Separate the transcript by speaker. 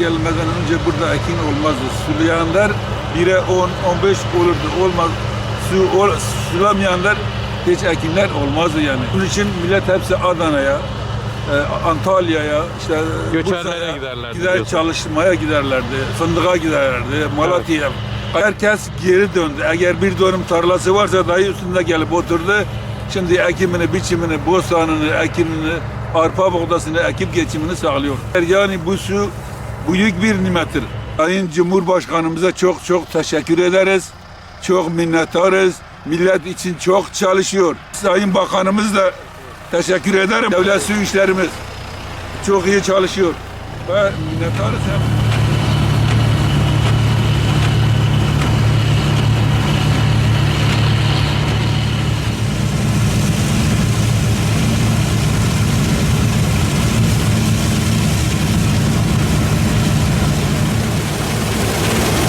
Speaker 1: gelmeden önce burada ekin olmazdı. Sulayanlar 1'e 10, 15 olurdu. Olmaz. Su ol, sulamayanlar hiç ekinler olmazdı yani. Bunun için millet hepsi Adana'ya, e, Antalya'ya, işte Bursa'ya
Speaker 2: giderlerdi
Speaker 1: gider
Speaker 2: diyorsun.
Speaker 1: çalışmaya giderlerdi. Fındığa giderlerdi, Malatya'ya. Herkes geri döndü. Eğer bir dönüm tarlası varsa dahi üstünde gelip oturdu. Şimdi ekimini, biçimini, bostanını, ekinini, arpa buğdasını ekip geçimini sağlıyor. Yani bu su büyük bir nimettir. Sayın Cumhurbaşkanımıza çok çok teşekkür ederiz. Çok minnettarız. Millet için çok çalışıyor. Sayın Bakanımız da teşekkür ederim. Devlet su işlerimiz çok iyi çalışıyor. Ve minnettarız. hep.